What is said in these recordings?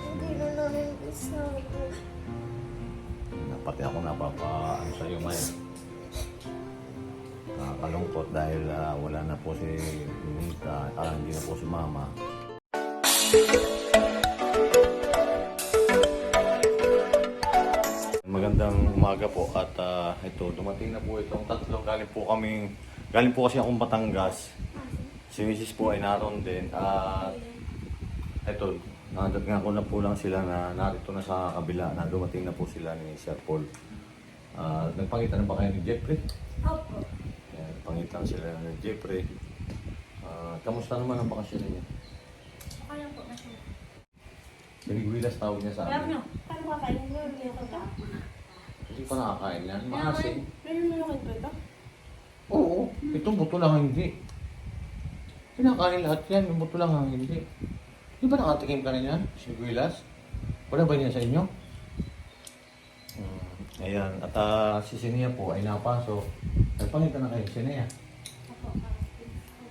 Hindi na namin kasama. Pati ako napapa, ano sa'yo, May. Nakakalungkot dahil ah, wala na po si Nita, ah, hindi na po si Mama. Magandang umaga po at ah, ito, dumating na po itong tatlo. Galing po kami, galing po kasi akong Batangas. Si Mrs. po ay naroon din. At ito, nadating ko na po lang sila na narito na sa kabila na dumating na po sila ni Sir Paul. Ah, nagpangita na ba kayo ni Jeffrey? Opo. Yan, nagpangita sila ni Jeffrey. Ah, kamusta naman ang bakasyon niya? Kaya po na siya. Binigwilas tawag niya sa Alam amin. nyo, paano kakain mo? Hindi ako ta. Hindi pa nakakain yan. Maasin. Meron yung ba ito? Oo, itong buto lang ang hindi. Kinakain lahat yan, yung buto lang ang hindi. Di ba nakatikim ka na yan, Siguilas? Wala ba yan sa inyo? Hmm, ayan, at ah, si Sinea po ay napasok. Nagpangita na kayo, Sinea.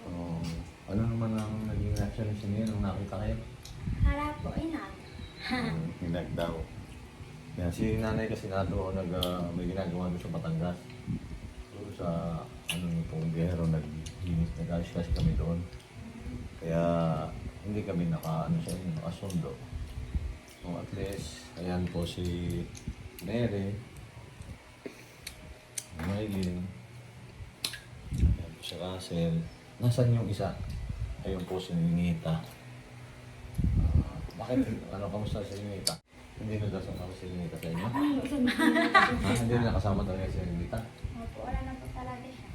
Um, ano naman ang naging reaction ni Sinea nung nakita kayo? Hala po, inat. Hmm, hinag daw. Yan, si nanay kasi na doon nag, ah, may ginagawa doon sa Batangas. Doon sa ano yung pong biyero, nag-inis, nag-ayos kasi kami doon. Kaya hindi kami naka, ano sa inyo, nakasundo. So at least, ayan po si Nere, Maylin, ayan po si Russell. Nasaan yung isa? Ayun po si Ninita. Ah, bakit, ano, kamusta si Ninita? Hindi na kasama si Ninita sa inyo? Ah, hindi na nakasama talaga si Ninita? Opo, wala na po talaga siya.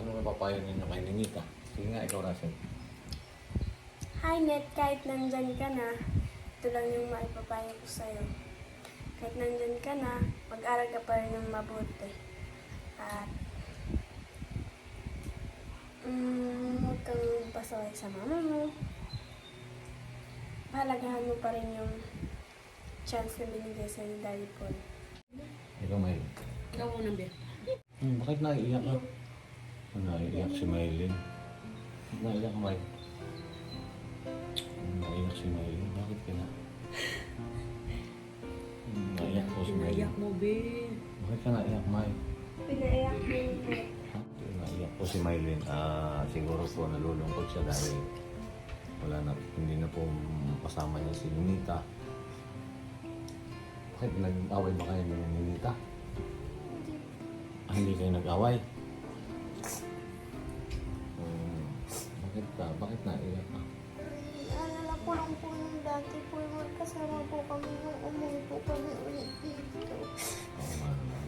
Ano na papayo ninyo kay Ninita? Sige nga, ikaw Russell. Hi, Net. Kahit nandyan ka na, ito lang yung maipapayo ko sa'yo. Kahit nandyan ka na, mag-aral ka pa rin ng mabuti. At, mm, huwag kang pasaway sa mama mo. Pahalagahan mo pa rin yung chance na binigay sa ni Daddy Paul. Ikaw, Maylin. Ikaw muna, Bel. Hmm, bakit naiiyak ka? Naiiyak si Maylin. Maylin? Hmm, Naiiyak si Maylin. Bakit ka na? Naiiyak po si Maylin. Naiyak mo, Bel. Bakit ka naiiyak, May? Pinaiyak mo? Naiiyak po si Maylin. Ah, siguro po nalulungkot siya dahil wala na, hindi na po kasama niya si Ninita. Bakit nag-away ba kayo ni Ninita? Ah, hindi kayo nag-away? Bakit ka? Bakit naiyak ka? Naalala ko lang po yung dati po yung magkasama po kami nung umuwi po kami ulit dito. Oo nga naman.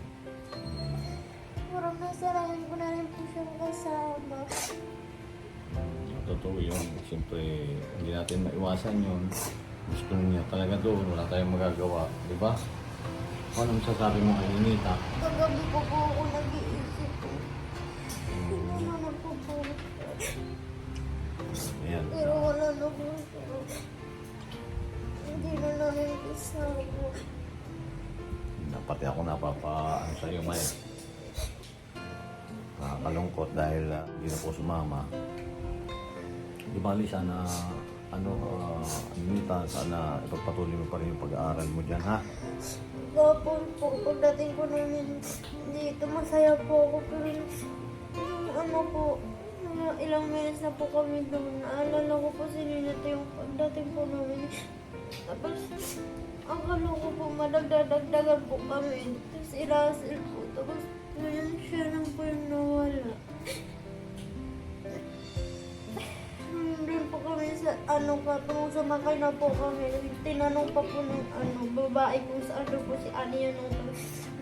Parang nasarahan ko na rin po siyang kasama. totoo yun. Siyempre, hindi natin maiwasan yun. Gusto niya talaga doon. Wala tayong magagawa. Di ba? Ano masasabi mo kay Ninita? Kagabi po po ako nag-iisip pati ako napapa ano sa iyo may nakakalungkot dahil uh, na po sumama di bali sana ano uh, Nita sana ipagpatuloy mo pa rin yung pag-aaral mo dyan ha Gapon po, pagdating ko namin dito, masaya po ako. Pero ano po, ilang minutes na po kami doon. Naalala ko po si Ninita yung pagdating po namin. Tapos, ang kala ko po, madagdadagdagan po kami. Tapos irasil po. Tapos, yun siya lang po yung nawala. Doon po kami sa ano pa, kung sumakay na po kami, tinanong pa po ng ano, babae kung saan daw po si Ani yan.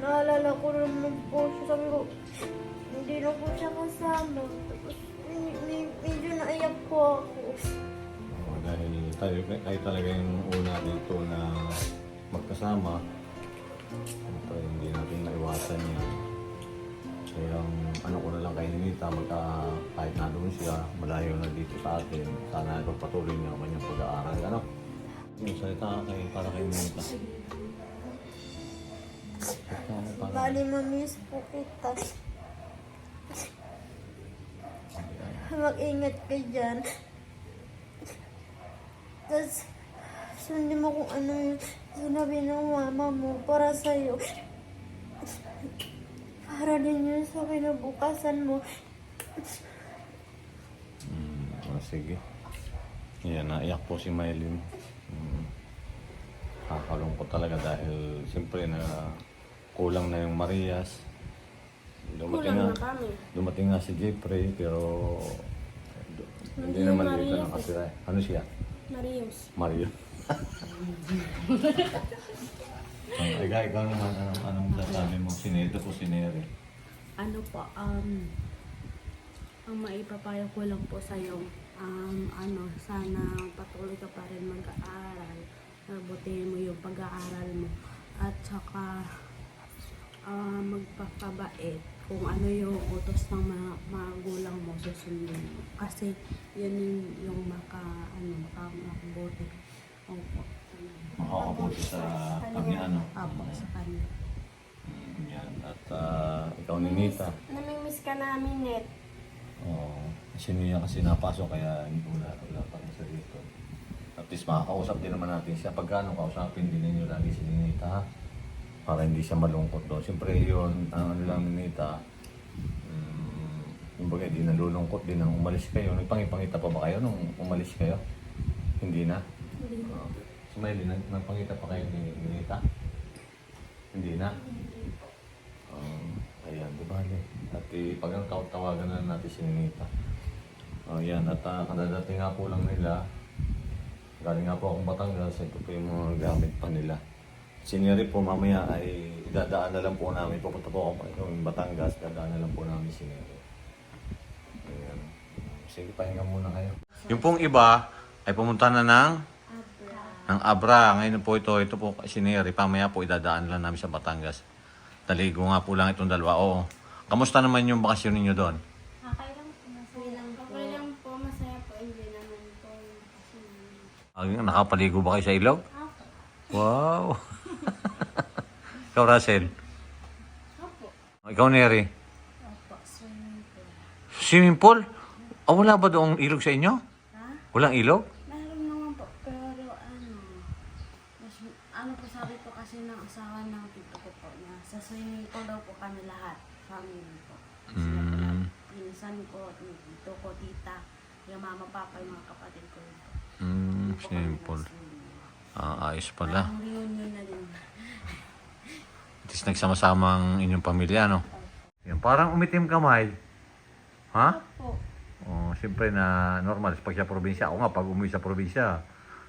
Naalala ko naman po siya, sabi ko, hindi na po siya kasama. Tapos, me- me- medyo naiyak po ako. Dahil tayo, kayo talaga yung una dito na magkasama. Siyempre, hindi natin naiwasan yan. Kaya ang ano ko na lang kay Nita magka kahit na doon siya malayo na dito sa atin. Sana ipagpatuloy niya ang kanyang pag-aaral. Ano? Yung salita ka kay para kay Nita Salita ka para Bali, mamiss po kita. Mag-ingat ka dyan. Tapos, sundin mo kung ano yung sinabi ng mama mo para sa'yo. Para din yun sa kinabukasan mo. Hmm, oh, sige. Yan, naiyak po si Mylene. Hmm. Kakalungkot talaga dahil siyempre na kulang na yung Marias. Dumating Kulang na kami. dumating nga si Jeffrey pero hindi Hindi naman dito Marias nakatira. Ano siya? Marius. Mario. Ay, ikaw, ikaw naman, anong, anong sasabi mo? Sineto po sinere. Ano po, um, ang maipapayo ko lang po sa iyo, um, ano, sana patuloy ka pa rin mag-aaral. Nabutihin mo yung pag-aaral mo. At saka, ah, magpapabait kung ano yung utos ng mga magulang mo susundin mo. Kasi yun yung, yung maka, ano, maka, makabuti. Opo. Makakabuti sa kanya, ano? Apo, sa kanya. Mm, Yan. At ah, ikaw ni Nita. Namimiss ka namin, Net. Oo. Si Nia kasi napasok kaya hindi wala, wala pa rin siya dito. At least makakausap din naman natin siya. Pagka ano, kausapin din ninyo lagi si Ninita ha? Para hindi siya malungkot doon. Siyempre yun, ang ano lang ni Ninita, um, kumbaga di nalulungkot din nang umalis kayo. Nagpangipangita pa ba kayo nung umalis kayo? Hindi na? Hindi Uh, Smiley, nag nagpangita pa kayo ni Ninita? Hindi na? Um, ayan, di bale. At eh, pag ang taw- tawagan na natin si Ninita. Oh, yan, at uh, kadadating nga po lang nila. Galing nga po akong Batangas, ito po yung mga gamit pa nila. Siniri po mamaya ay dadaan na lang po namin. Pupunta po ako ng Batangas, dadaan na lang po namin siniri. Ayan. Sige, pahinga muna kayo. Yung pong iba ay pumunta na ng ng Abra. Ngayon po ito, ito po si Neri. Pamaya po idadaan lang namin sa Batangas. Daligo nga po lang itong dalawa. Oo. Kamusta naman yung bakasyon ninyo doon? Okay lang po, masaya lang po. Okay lang po, masaya po. Hindi naman po. Ang nakapaligo ba kayo sa ilog? Wow! Ikaw, Russell. Opo. Ikaw, Neri. Opo, swimming pool. Swimming pool? Ah, wala ba doong ilog sa inyo? Ha? Walang ilog? Meron naman po, pero ano, mas, ano po sabi po kasi ng asawa ng tito ko po na sa swimming pool daw po kami lahat, family po. Sila po Mm. lahat. Pinsan ko, yung tito ko, tita, yung mama, papa, yung mga kapatid ko. rin po. Hmm, Doon po kami swimming pool. nag-swimming. Ah, ayos pala. Parang reunion na din. At least nagsama-sama ang inyong pamilya, no? Yan, parang umitim kamay. Ha? Opo. Oh, siyempre na normal pag sa probinsya. Ako nga, pag umuwi sa probinsya,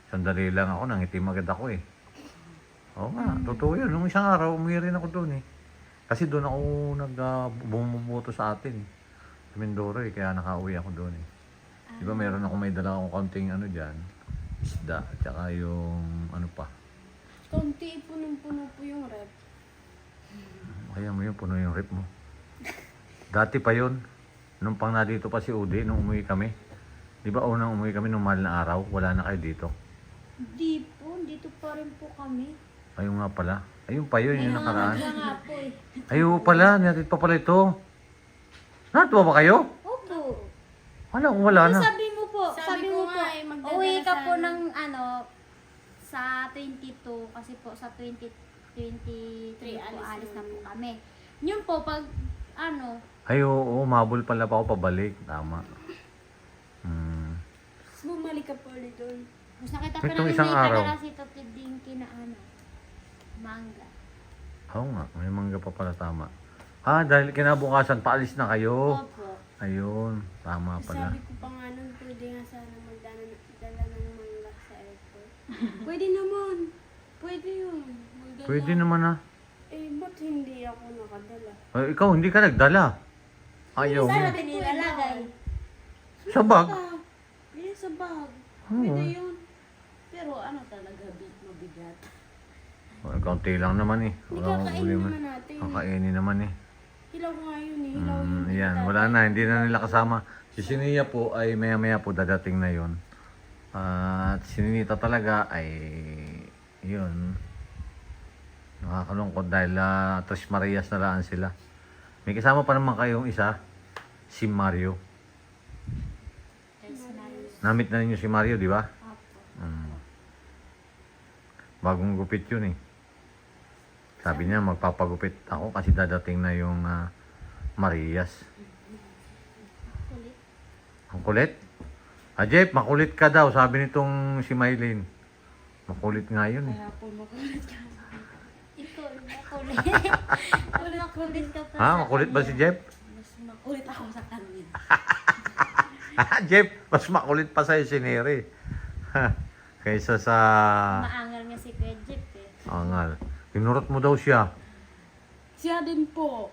sandali lang ako, nangitim agad ako eh. Oo nga, totoo yun. Nung isang araw, umuwi rin ako doon eh. Kasi doon ako nag uh, sa atin. Sa Mindoro eh, kaya nakauwi ako doon eh. Di ba meron ako may dala akong kaunting ano dyan, isda, at saka yung ano pa. Konti, punong-puno po yung rep. Kaya mo yun, puno yung rip mo. Dati pa yun, nung pang nandito pa si Udi, nung umuwi kami. Di ba unang umuwi kami nung mahal na araw, wala na kayo dito. Hindi po, dito pa rin po kami. Ayun nga pala. Ayun pa yun, yung nakaraan. Kaya nga po eh. Ayun pala, natin pa pala ito. Natuwa ba kayo? Opo. Wala, wala na. Sabi mo po, Sabi mo po, eh, magdadala uwi ka sa po ano. ng ano, sa 22, kasi po sa 20, 23 po, alis alis na. na po kami. Yun po, pag ano, Ay, oo, mabul pala pa ako pabalik. Tama. Hmm. Tapos bumalik ka pa ulit doon. mas nakita pa Itong namin isang araw. padala si Toti Dinky na ano, manga. Oo nga, may mangga pa pala tama. Ah, dahil kinabukasan, paalis na kayo. Opo. Ayun, tama pala. Sabi ko pa nga nun, pwede nga sana magdala dala ng mangga sa airport. pwede naman. Pwede yun. Magdala. Pwede naman ah. Eh, ba't hindi ako nakadala? Ay, ikaw, hindi ka nagdala. Ayaw mo. Saan nilalagay? Sa bag. Eh, sa bag. Oo. Pwede yun. Pero ano talaga, big mabigat. Oh, kaunti lang naman eh. Hindi Wala kakainin naman natin. Kakainin naman eh. Hilaw nga yun eh. Hilaw Mm, yun. yan, wala na. Hindi na nila kasama. Si Sinia po ay maya-maya po dadating na yon. At si Ninita talaga ay yun. Nakakalungkot dahil uh, Tres Marias na laan sila. May kasama pa naman kayong isa, si Mario. Namit na ninyo si Mario, di ba? Mm. Bagong gupit yun eh. Sabi niya magpapagupit ako kasi dadating na yung ah, Marias. Ang kulit? Ah, Jeff, makulit ka daw, sabi nitong si Mylene. Makulit nga yun eh. Kaya po makulit ka. Ikaw, makulit. Makulit ka pa. Ha? Makulit ba si Jeff? Mas makulit ako sa kanya. Jeff, mas makulit pa sa'yo si Neri. Kaysa sa Maangal nga si Kuya Jeep eh. angal. Kinurot mo daw siya. Siya din po.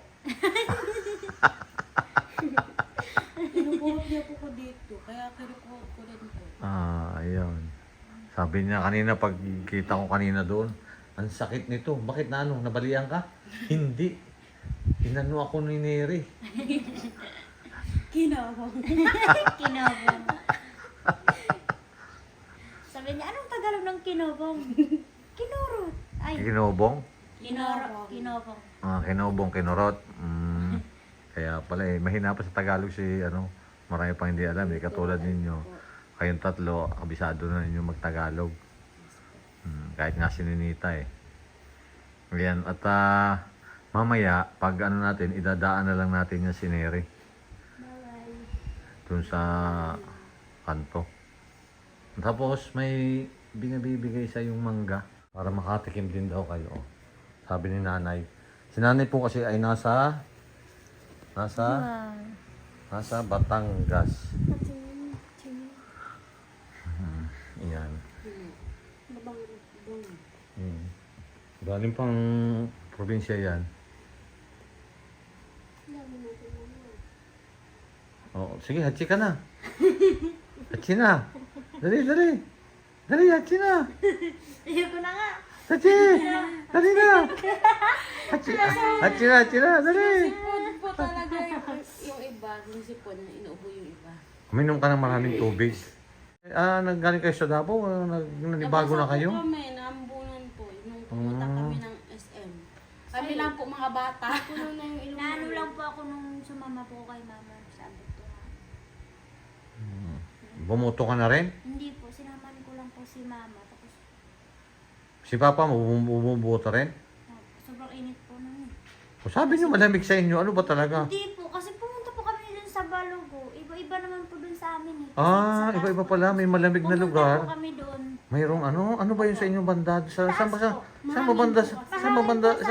Kinukuha niya po ko dito. Kaya kinukuha ko din po. Ah, ayun. Sabi niya kanina pag kita ko kanina doon, ang sakit nito. Bakit na ano? Nabalian ka? Hindi. Inano ako ni Neri. Kinawang. Kinabong. Sabi niya, anong Tagalog ng kinobong? Kinurot. Ay, Kinobong? kinoro, kinobong. Ah, kinobong, kinurot. Mm, kaya pala eh, mahina pa sa Tagalog si ano, marami pang hindi alam eh. Katulad ninyo, kayong tatlo, kabisado na ninyo magtagalog. Mm, kahit nga si Ninita eh. Ayan, at ah, mamaya, pag ano natin, idadaan na lang natin yung sineri. Dun sa kanto. Tapos may binabibigay sa yung mangga para makatikim din daw kayo. Sabi ni nanay. Si nanay po kasi ay nasa nasa Wow. nasa Batangas. Galing pang probinsya yan. Oh, sige, hatsi ka na. Hatsi na. Dali, dali. Dali, hatsi na. Ayoko na nga. Hatsi! Dali na. Hatsi, hatsi na, hatsi na, dali. Sipon po talaga yung, iba. Yung sipon, inuubo yung iba. Uminom ka ng maraming tubig. Ah, nanggaling kayo sa Davao? Ah, Nag, nanibago na kayo? Nabasa po kami, naambunan po. Nung pumunta Ah. kami ng SM. Kami lang po mga bata. Puno na yung ilong. Naano lang po ako nung sumama po kay mama sa to. Bumuto ka na rin? Hindi po, sinaman ko lang po si mama. Tapos, Si Papa mo bum- bumubuto rin? oh, sobrang init po nun eh. O sabi niyo malamig sa inyo, ano ba talaga? Hindi po, kasi pumunta po kami dun sa Balogo. Iba-iba naman po dun sa amin eh. Ah, sa iba-iba pala, may malamig na Pumunta lugar. po kami dun. Mayroong ano? Ano ba yun sa inyong banda? Sa, saan ba sa, saan ba banda? Sa, saan ba banda? Po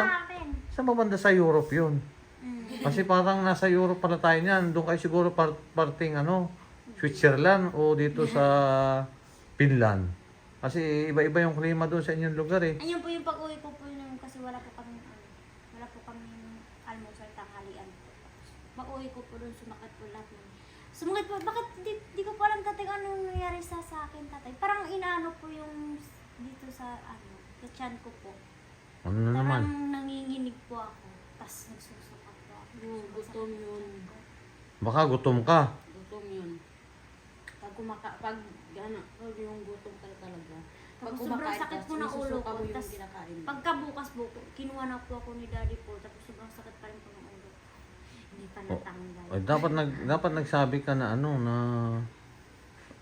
Sa, sa akin. saan ba banda sa Europe yun? Mm. Kasi parang nasa Europe pala tayo niyan. Doon kayo siguro part, parting ano, Switzerland o dito sa Finland. Kasi iba-iba yung klima doon sa inyong lugar eh. Ayun po yung pag-uwi ko po yun kasi wala po kami ano, wala po kami almusal tanghalian po. Tapos Mag-uwi ko po doon sumakit po lahat ng Sumakit po, bakit di, di ko po alam tatay kung anong nangyari sa, sa akin tatay. Parang inaano po yung dito sa ano, sa tiyan ko po. Ano na naman? Parang nanginginig po ako. Tapos nagsusukat po ako. Oo, gutom yun. Baka gutom ka. Gutom yun. Pag kumaka, pag, ano, pag yung gutom ka talaga. Pag Tapos sobrang kumakain sakit ka, po ng ulo sinusuka ko. mo yung Tapos kinakain mo. pagkabukas po, kinuha na po ako ni daddy po. Tapos sobrang sakit pa rin po ng ulo. Hindi pa natanggal. Ay, dapat nag dapat nagsabi ka na ano na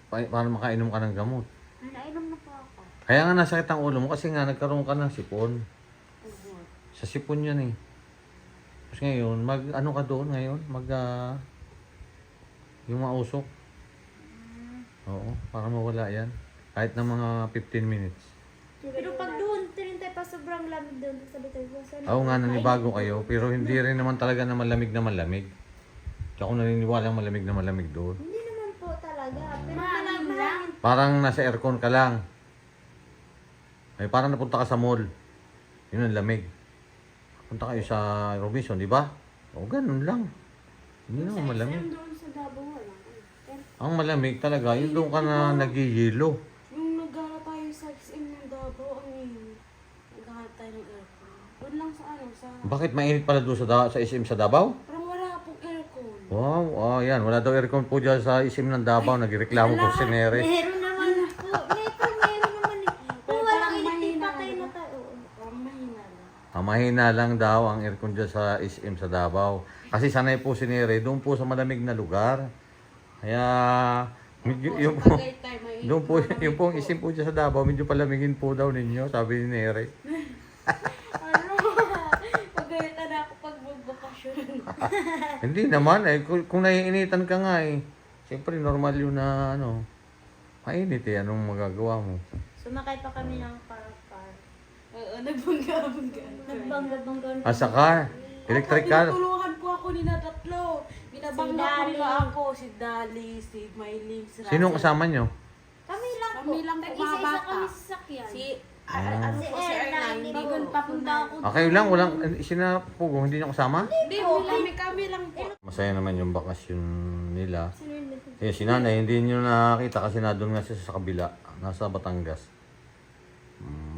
pa- para makainom ka ng gamot. Nainom na po ako. Kaya nga nasakit ang ulo mo kasi nga nagkaroon ka ng sipon. Sa sipon yan eh. Tapos ngayon, mag ano ka doon ngayon? Mag ah, yung mausok. Oo, para mawala yan. Kahit na mga 15 minutes. Pero pag doon, tinintay pa sobrang lamig doon sa Bitoy. Sana Oo nga, nanibago kayo. Pero hindi rin naman talaga na malamig na malamig. Tsaka ako naniniwala malamig na malamig doon. Hindi naman po talaga. Pero malamig lang. Parang nasa aircon ka lang. Ay, parang napunta ka sa mall. Yun ang lamig. Punta kayo sa Robinson, di ba? O, ganun lang. Hindi naman malamig. Doon sa Davao wala. Pero Ang malamig talaga, yun doon ka na nagihilo. Yung naghala tayo sa SM ng Davao, ang init. Naghala tayo ng aircon. Doon lang sa ano, sa... Bakit mainit pala doon sa, da- sa SM sa Davao? Parang wala pong aircon. Wow, oh, yan. Wala daw aircon po dyan sa SM ng Davao. Nagreklamo po si Nere. Meron naman po. Meron naman eh. Kung Pero walang parang init, mahina patay na lang. tayo. Oo. Parang mahina Ah, mahina lang daw ang aircon dyan sa SM sa Davao. Kasi sanay po si Nere doon po sa malamig na lugar. Kaya, medyo, yung po, tayo may Doon po, yung pong isim po dyan sa Davao, medyo palamigin po daw ninyo, sabi ni Nere. Ano? Pagalitan ako pag magbakasyon. Hindi naman eh, kung, kung naiinitan ka nga eh. Siyempre normal yun na ano, mainit eh, anong magagawa mo? Sumakay pa kami ng. Oo, nagbangga-bangga. Nagbangga-bangga. Ah, sa car? Electric car? Tinutulungan po ako ni na tatlo. Binabangga Si ko nila ako. Si Dali, si Mylene, si Sino Russell. kasama nyo? Kami lang po. Kami lang po, mga bata. kami sa sakyan. Si, Ah. ah, ano po, si hindi po. ko Papunta ako. Ah, kayo lang, walang, sinapugo, hindi nyo kasama? Hindi, kami, kami lang po. Masaya naman yung bakasyon nila. Eh, si nanay, hindi nyo nakita kasi na doon nga siya sa kabila, nasa Batangas. Mm.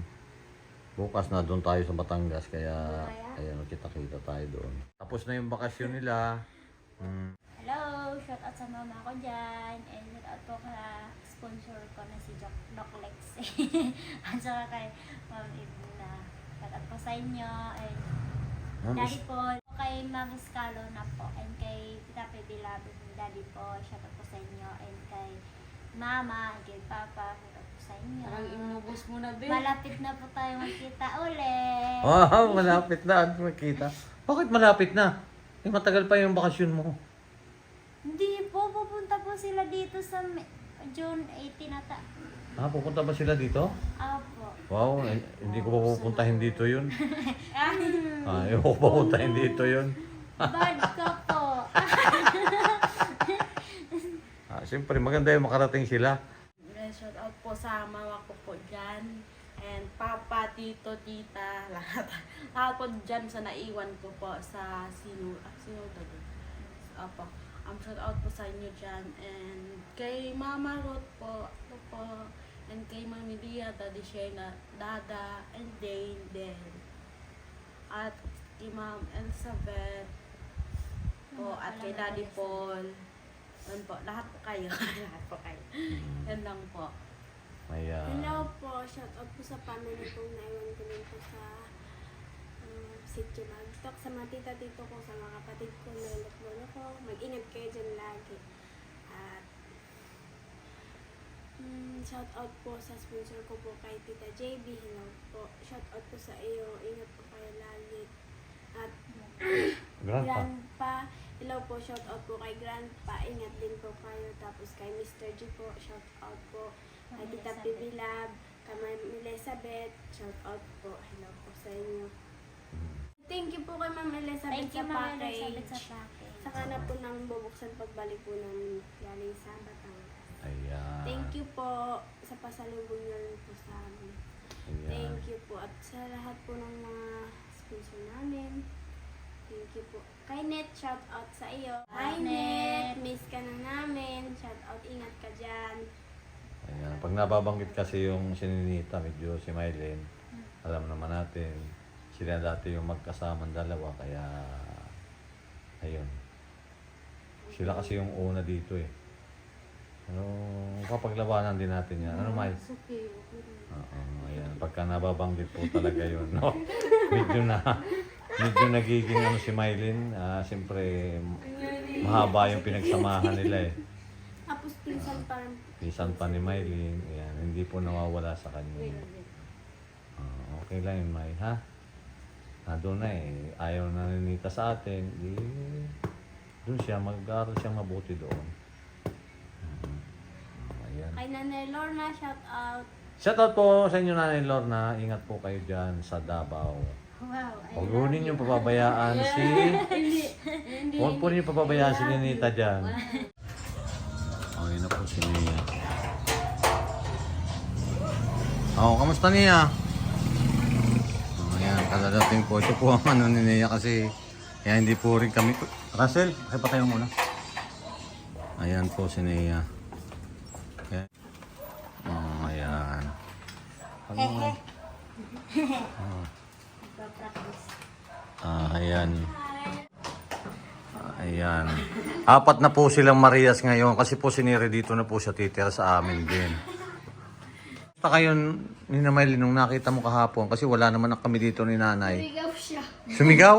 Bukas na doon tayo sa Batangas, kaya ayan, kita-kita tayo doon. Tapos na yung bakasyon nila. Mm. Hello! Shout out sa mama ko dyan. And shout out po ka sponsor ko na si Doc, Doc Lex. At saka kay Ma'am Ibna. Shout out po sa inyo. And Ma'am, Daddy po. Kay Ma'am Escalo na po. And kay Pitape Bilabid ni Daddy po. Shout out po sa inyo. And kay Mama. And kay Papa. Shout out sa inyo. Parang inubos mo na, Be. Malapit na po tayo magkita ulit. Wow, malapit na at makita. Bakit malapit na? Eh, matagal pa yung bakasyon mo. Hindi po. Pupunta po sila dito sa June 18 ata. Ah, pupunta ba sila dito? Apo. Wow, eh, hindi ko pa pupuntahin dito yun. Ah, ayaw ko pupuntahin dito yun. Bad ka po. Ah, Siyempre, maganda yung makarating sila. Po sa mama ko po dyan. And papa, tito, tita, lahat. Lahat po dyan sa naiwan ko po sa sino, ah, sino to dun? Apo. Um, shout out po sa inyo dyan. And kay Mama Ruth po, ako po. And kay Mami Dia, Daddy Shayna, Dada, and Dane, din. At kay Ma'am Elizabeth po, at kay Daddy Paul. Yan po, lahat po kayo. lahat po kayo. Yan lang po. Ayan. Hello po, shout out po sa family kong naiwan ko din po sa um, Sitio Bagtok, sa mga tita tito ko, sa mga kapatid ko, lolo ko, mag-ingat kayo dyan lagi. At mm, shout out po sa sponsor ko po kay Tita JB, hello po. Shout out po sa iyo, ingat po kayo lagi. At Grandpa. Grandpa, hello po, shout out po kay Grandpa, ingat din po kayo. Tapos kay Mr. G po, shout out po. Kay Ma'am Tita. Pibilab, kay Ma'am Elizabeth, shout out po. Hello po sa inyo. Thank you po kay Ma'am Elizabeth Thank you, sa Mama package. Elizabeth, sa package. Saka na po nang bubuksan pagbalik po namin galing sa Batangas. Ayan. Thank you po sa pasalubong niyo rin po sa amin. Ayan. Thank you po. At sa lahat po ng mga sponsor namin. Thank you po. Kay Net, shout out sa iyo. Hi. Net. Miss ka na namin. Shout out. Ingat ka dyan. Ayan. Pag nababanggit kasi yung sininita, medyo si Mylene, alam naman natin, sila dati yung magkasamang dalawa, kaya, ayun. Sila kasi yung una dito eh. Ano, kapaglabanan din natin yan. Ano, Mike? okay. okay. Oo, ayan. Pagka nababanggit po talaga yun, no? medyo na, medyo nagiging ano si Mylene, ah, siyempre, mahaba yung pinagsamahan nila eh. Pinsan pa ni Mylene, ayan, hindi po nawawala sa kanya. Ah, okay lang yun, May, ha? Nandun na eh, ayaw na ninita sa atin, di, doon siya, mag-aaral siya mabuti doon. Mhm. Ayan. Kay Nanay Lorna, shout out. Shoutout po sa inyo nanay Lorna. Ingat po kayo dyan sa Davao. Wow. Huwag po ninyo papabayaan si... Huwag po ninyo papabayaan si Ninita dyan. Na po si Nia. Oh, kamusta Nia? Oh, ayan, kadadating po. Ito po ang ano ni Nia kasi kaya hindi po rin kami... Russell, kasi pa tayo muna. Ayan po si Nia. Ayan. Oh, ayan. Ano mo? Ah, ayan. Ayan. Apat na po silang Marias ngayon kasi po sinire dito na po siya titira sa amin din. Basta kayo ni Namayli nung nakita mo kahapon kasi wala naman na kami dito ni nanay. Sigaw siya. Sumigaw?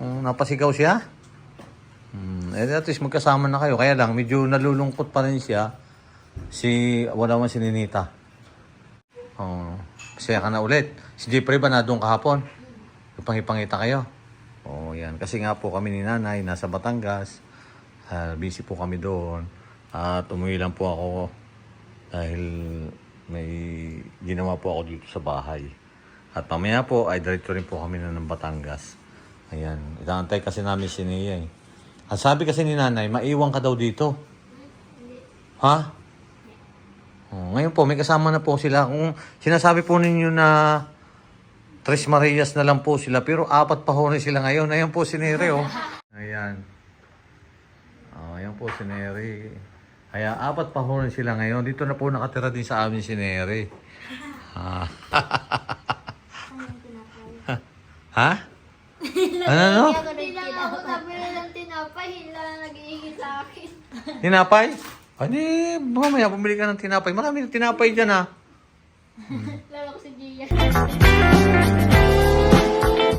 Oh, napasigaw siya? Hmm, eh, at least magkasama na kayo. Kaya lang, medyo nalulungkot pa rin siya. Si, wala man si Ninita. Oh, masaya ka na ulit. Si Jeffrey ba na doon kahapon? Ipangipangita kayo? Oo, yan. Kasi nga po kami ni nanay, nasa Batangas. Ah, busy po kami doon. At umuwi lang po ako dahil may ginawa po ako dito sa bahay. At mamaya po ay diretso rin po kami na ng Batangas. Ayan. Inaantay kasi namin si Nia eh. Ang sabi kasi ni nanay, maiwan ka daw dito. Ha? Oh, ngayon po, may kasama na po sila. Kung sinasabi po ninyo na Tres Marias na lang po sila, pero apat pa ho sila ngayon. Ayan po si Neri, oh. Ayan. Oh, ayan po si Neri. Kaya apat pa ho sila ngayon. Dito na po nakatira din sa amin si Neri. Ah. ha? Ano, no? Tinapay? Ani, mamaya bumili ka ng tinapay. Marami ng tinapay dyan, ah. Mm. Lalo ko si Gia.